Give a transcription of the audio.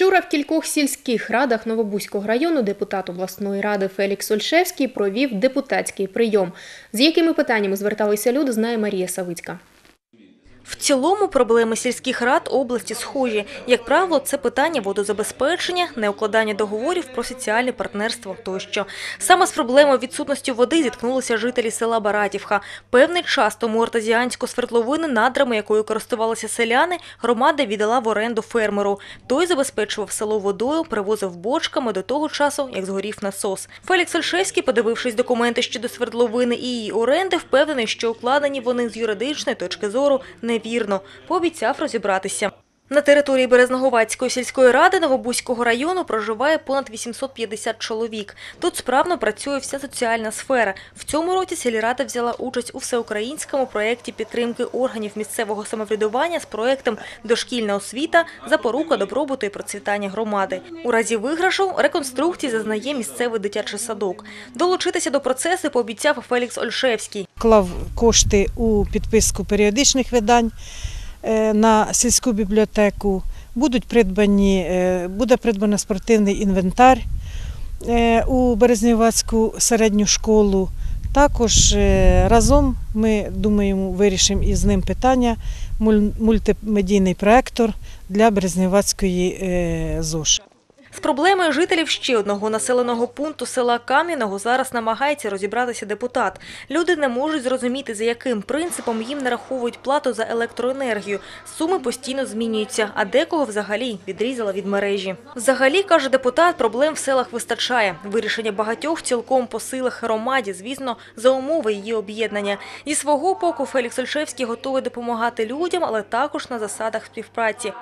Вчора в кількох сільських радах Новобузького району депутат обласної ради Фелікс Ольшевський провів депутатський прийом. З якими питаннями зверталися люди, знає Марія Савицька. В цілому проблеми сільських рад області схожі. Як правило, це питання водозабезпечення, неукладання договорів про соціальне партнерство тощо. Саме з проблемою відсутності води зіткнулися жителі села Баратівка. Певний час тому артезіанську свердловини, надрами якою користувалися селяни, громада віддала в оренду фермеру. Той забезпечував село водою, привозив бочками до того часу, як згорів насос. Фелікс Ольшевський, подивившись документи щодо свердловини і її оренди, впевнений, що укладені вони з юридичної точки зору невірно. Пообіцяв розібратися. На території Березноговацької сільської ради Новобузького району проживає понад 850 чоловік. Тут справно працює вся соціальна сфера. В цьому році сільрада взяла участь у всеукраїнському проєкті підтримки органів місцевого самоврядування з проєктом «Дошкільна освіта. Запорука добробуту і процвітання громади». У разі виграшу реконструкції зазнає місцевий дитячий садок. Долучитися до процесу пообіцяв Фелікс Ольшевський. вклав кошти у підписку періодичних видань на сільську бібліотеку. Будуть придбані, е, буде придбано спортивний інвентар е, у Березнівацьку середню школу. Також е, разом ми думаємо, вирішимо із ним питання мультимедійний проектор для Березнівацької е, ЗОШ. З проблемою жителів ще одного населеного пункту села Кам'яного зараз намагається розібратися депутат. Люди не можуть зрозуміти, за яким принципом їм нараховують плату за електроенергію. Суми постійно змінюються, а декого взагалі відрізала від мережі. Взагалі, каже депутат, проблем в селах вистачає. Вирішення багатьох цілком по силах громаді, звісно, за умови її об'єднання. Зі свого боку Фелікс Ольшевський готовий допомагати людям, але також на засадах співпраці.